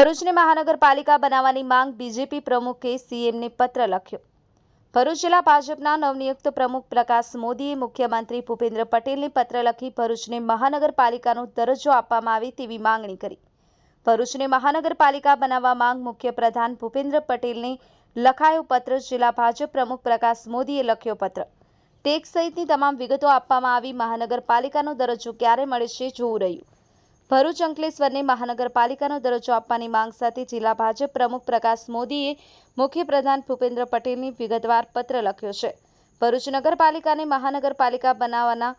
ભરૂચને મહાનગરપાલિકા બનાવવાની માંગ બીજેપી પ્રમુખે સીએમને પત્ર લખ્યો. ભરૂચ જિલ્લા ભાજપના નવનિયુક્ત પ્રમુખ પ્રકાશ મોદીએ મુખ્યમંત્રી ભૂપેન્દ્ર પટેલને પત્ર લખી ભરૂચને મહાનગરપાલિકાનો દરજ્જો આપવામાં આવે તેવી માંગણી કરી. ભરૂચને મહાનગરપાલિકા બનાવવા માંગ મુખ્યપ્રધાન ભૂપેન્દ્ર પટેલને લખાયો પત્ર જિલ્લા ભાજપ પ્રમુખ પ્રકાશ મોદીએ લખ્યો પત્ર. ટેક્સ સહિતની તમામ વિગતો આપવામાં આવી મહાનગરપાલિકાનો દરજ્જો ક્યારે મળશે જોવું રહ્યું. ભરૂચ અંકલેશ્વરને મહાનગરપાલિકાનો દરજ્જો આપવાની માંગ સાથે જિલ્લા ભાજપ પ્રમુખ પ્રકાશ મોદીએ મુખ્યપ્રધાન ભૂપેન્દ્ર પટેલને વિગતવાર પત્ર લખ્યો છે. ભરૂચ નગરપાલિકાને મહાનગરપાલિકા બનાવવાના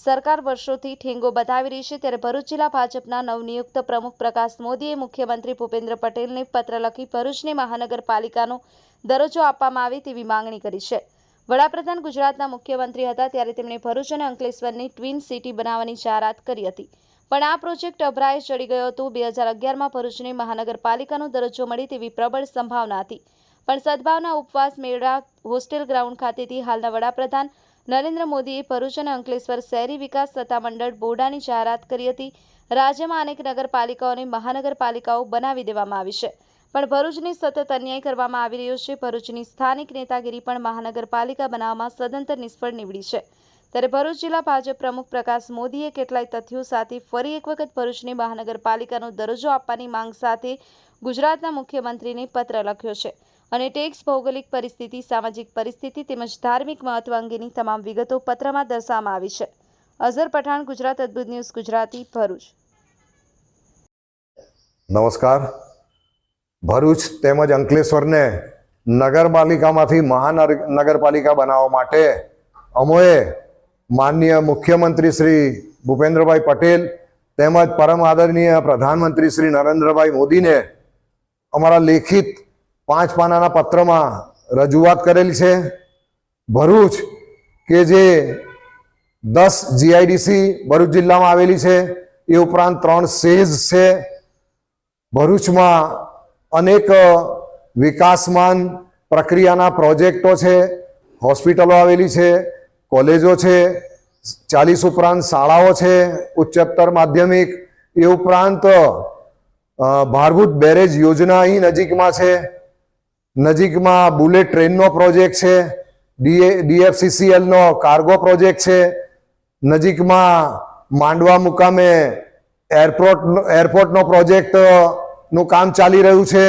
સરકાર વર્ષોથી ઠેંગો બતાવી રહી છે, ત્યારે ભરૂચ જિલ્લા ભાજપના નવનિયુક્ત પ્રમુખ પ્રકાશ મોદીએ મુખ્યમંત્રી ભૂપેન્દ્ર પટેલને પત્ર લખી ભરૂચને મહાનગરપાલિકાનો દરજ્જો આપવામાં આવે તેવી માંગણી કરી છે. વડાપ્રધાન ગુજરાતના મુખ્યમંત્રી હતા, ત્યારે તેમણે ભરૂચ અને અંકલેશ્વરની ટ્વિન સિટી બનાવવાની જાહેરાત કરી હતી. પણ આ પ્રોજેક્ટ અભરાએ ચડી ગયો હતો. બે હજાર અગિયારમાં ભરૂચને મહાનગરપાલિકાનો દરજ્જો મળે તેવી પ્રબળ સંભાવના હતી. પણ સદભાવના ઉપવાસ મેળા હોસ્ટેલ ગ્રાઉન્ડ ખાતેથી હાલના વડાપ્રધાન નરેન્દ્ર મોદીએ ભરૂચ અને અંકલેશ્વર શહેરી વિકાસ સત્તામંડળ બોર્ડાની જાહેરાત કરી હતી. રાજ્યમાં અનેક નગરપાલિકાઓને મહાનગરપાલિકાઓ બનાવી દેવામાં આવી છે. પણ ભરૂચની સતત અન્યાય કરવામાં આવી રહ્યો છે. ભરૂચની સ્થાનિક નેતાગીરી પણ મહાનગરપાલિકા બનાવવામાં સદંતર નિષ્ફળ નીવડી છે. ત્યારે ભરૂચ જિલ્લા ભાજપ પ્રમુખ પ્રકાશ મોદીએ કેટલાય તથ્યો સાથે ફરી એક વખત ભરૂચની મહાનગરપાલિકાનો દરજ્જો આપવાની માંગ સાથે ગુજરાતના મુખ્યમંત્રીને પત્ર લખ્યો છે. અને ટેક્સ, ભૌગોલિક પરિસ્થિતિ, સામાજિક પરિસ્થિતિ તેમજ ધાર્મિક મહત્વ અંગેની તમામ વિગતો પત્રમાં દર્શાવવામાં આવી છે. અઝર પઠાણ, ગુજરાત અદ્ભુત ન્યૂઝ, ગુજરાતી, ભરૂચ. નમસ્કાર. ભરૂચ તેમજ અંકલેશ્વરને નગરપાલિકામાંથી મહાનગરપાલિકા બનાવવા માટે અમોએ માનનીય મુખ્યમંત્રી શ્રી ભૂપેન્દ્રભાઈ પટેલ તેમજ પરમ આદરણીય પ્રધાનમંત્રી શ્રી નરેન્દ્રભાઈ મોદીને અમારા લેખિત પાંચ પાનાના પત્રમાં રજૂઆત કરેલી છે. ભરૂચ કે જે દસ જીઆઈડીસી ભરૂચ જિલ્લામાં આવેલી છે, એ ઉપરાંત ત્રણ સેઝ છે. ભરૂચમાં અનેક વિકાસમાન પ્રક્રિયાના પ્રોજેક્ટો છે, હોસ્પિટલો આવેલી છે કોલેજો છે, ચાલીસ ઉપરાંત શાળાઓ છે, ઉચ્ચતર માધ્યમિક. એ ઉપરાંત ભારભૂત બેરેજ યોજના અહીં નજીકમાં છે. નજીકમાં બુલેટ ટ્રેનનો પ્રોજેક્ટ છે ડીએ ડીએફસીસીએલનો કાર્ગો પ્રોજેક્ટ છે. નજીકમાં માંડવા મુકામે એરપોર્ટ, એરપોર્ટનો પ્રોજેક્ટનું કામ ચાલી રહ્યું છે.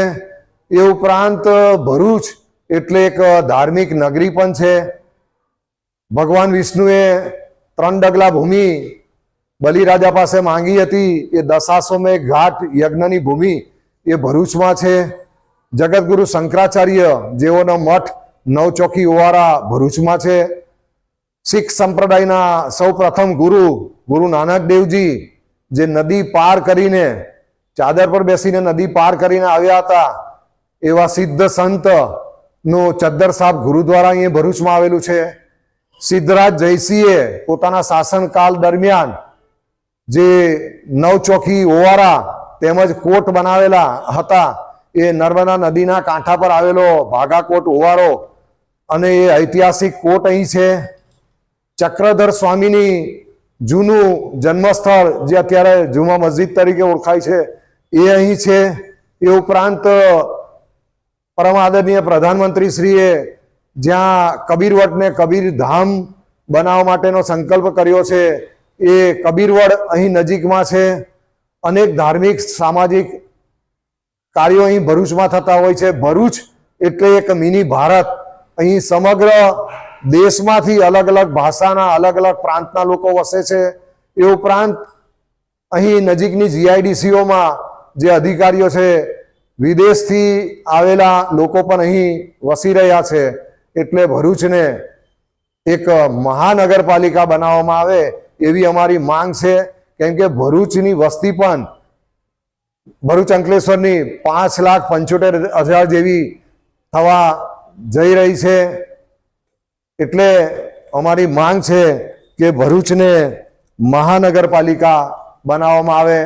એ ઉપરાંત, ભરૂચ એટલે એક ધાર્મિક નગરી પણ છે. ભગવાન વિષ્ણુએ ત્રણ ડગલા ભૂમિ બલિરાજા પાસે માંગી હતી. એ દશાસોમે ઘાટ યજ્ઞની ભૂમિ એ ભરૂચમાં છે. જગતગુરુ શંકરાચાર્ય જેઓનો મઠ નવચોકી ઓવારા ભરૂચમાં છે. શીખ સંપ્રદાયના સૌ પ્રથમ ગુરુ ગુરુ નાનક દેવજી, જે નદી પાર કરીને, ચાદર પર બેસીને નદી પાર કરીને આવ્યા હતા. એવા સિદ્ધ સંત નો ચદ્દર સાહેબ ગુરુદ્વારા અહીંયા ભરૂચમાં આવેલું છે. સિદ્ધરાજ જયસિંહે પોતાના શાસનકાળ દરમિયાન જે નવચોખી ઓવારા તેમજ કોટ બનાવેલા હતા, એ નર્મદા નદીના કાંઠા પર આવેલો ભાગાકોટ ઓવારો અને એ ઐતિહાસિક કોટ અહીં છે. ચક્રધર સ્વામીની જૂનું જન્મસ્થળ, જે અત્યારે જુમા મસ્જિદ તરીકે ઓળખાય છે, એ અહીં છે. એ ઉપરાંત પરમ આદરણીય પ્રધાનમંત્રી શ્રીએ જ્યાં કબીરવટને કબીર ધામ બનાવવા માટેનો સંકલ્પ કર્યો છે, એ કબીરવડ અહીં નજીકમાં છે. અનેક ધાર્મિક, સામાજિક કાર્યો અહીં ભરૂચમાં થતા હોય છે. ભરૂચ એટલે એક મિની ભારત. અહીં સમગ્ર દેશમાંથી અલગ અલગ ભાષાના, અલગ અલગ પ્રાંતના લોકો વસે છે. એ ઉપરાંત અહીં નજીકની જીઆઈડીસીઓમાં જે અધિકારીઓ છે, વિદેશથી આવેલા લોકો પણ અહીં વસી રહ્યા છે. એટલે ભરૂચને એક મહાનગરપાલિકા બનાવવામાં આવે એવી અમારી માંગ છે. કેમ કે ભરૂચની વસ્તી પણ ભરૂચ અંકલેશ્વરની પાંચ લાખ પંચોતેર હજાર જેવી થવા જઈ રહી છે. એટલે અમારી માંગ છે કે ભરૂચને મહાનગરપાલિકા બનાવવામાં આવે.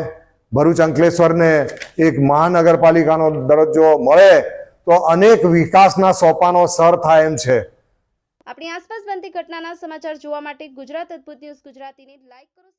ભરૂચ અંકલેશ્વરને એક મહાનગરપાલિકાનો દરજ્જો મળે તો અનેક વિકાસના સોપાનો સર થાય એમ છે. આપણી આસપાસ બનતી ઘટનાના સમાચાર જોવા માટે ગુજરાત અદ્ભુત ન્યૂઝ ગુજરાતીને લાઈક કરો